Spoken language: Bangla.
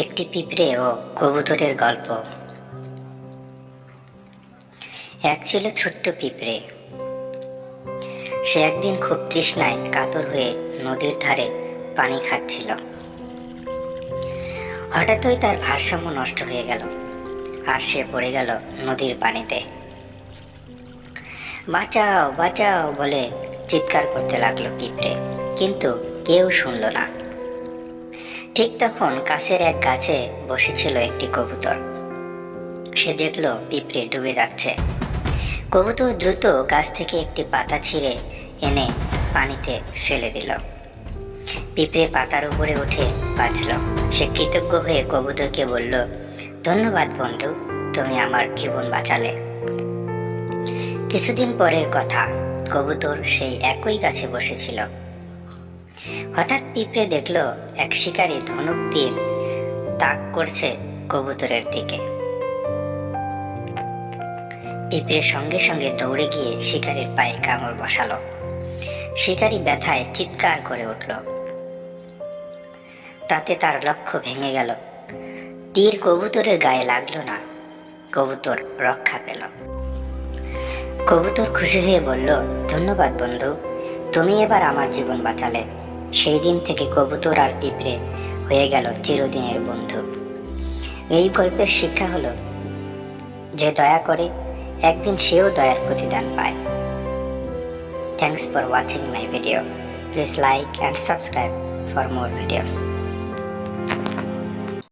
একটি পিঁপড়ে ও কবুতরের গল্প। এক ছিল ছোট্ট পিঁপড়ে। সে একদিন খুব তৃষ্ণায় কাতর হয়ে নদীর ধারে পানি খাচ্ছিল। হঠাৎই তার ভারসাম্য নষ্ট হয়ে গেল আর সে পড়ে গেল নদীর পানিতে। বাঁচাও বাঁচাও বলে চিৎকার করতে লাগল পিঁপড়ে, কিন্তু কেউ শুনল না। ঠিক তখন কাছের এক গাছে বসেছিল একটি কবুতর। সে দেখল পিঁপড়ে ডুবে যাচ্ছে। কবুতর দ্রুত গাছ থেকে একটি পাতা ছিঁড়ে এনে পানিতে ফেলে দিল। পিঁপড়ে পাতার উপরে উঠে বাঁচল। সে কৃতজ্ঞ হয়ে কবুতরকে বলল, ধন্যবাদ বন্ধু, তুমি আমার জীবন বাঁচালে। কিছুদিন পরের কথা, কবুতর সেই একই গাছে বসেছিল। হঠাৎ পিঁপড়ে দেখল এক শিকারী ধনুক তীর তাক করছে কবুতরের দিকে। পিঁপড়ে সঙ্গে সঙ্গে দৌড়ে গিয়ে শিকারীর পায়ে কামড় বসালো। শিকারী ব্যথায় চিৎকার করে উঠল। তাতে তার লক্ষ্য ভেঙে গেল। তীর কবুতরের গায়ে লাগল না। কবুতর রক্ষা পেল। কবুতর খুশি হয়ে বলল, ধন্যবাদ বন্ধু, তুমি এবার আমার জীবন বাঁচালে। সেই দিন থেকে কবুতর আর পিঁপড়ে হয়ে গেল চিরদিনের বন্ধু। এই গল্পের শিক্ষা হলো যে দয়া করে একদিন সেও দয়ার প্রতিদান পায়। Thanks for watching my video please like and subscribe for more videos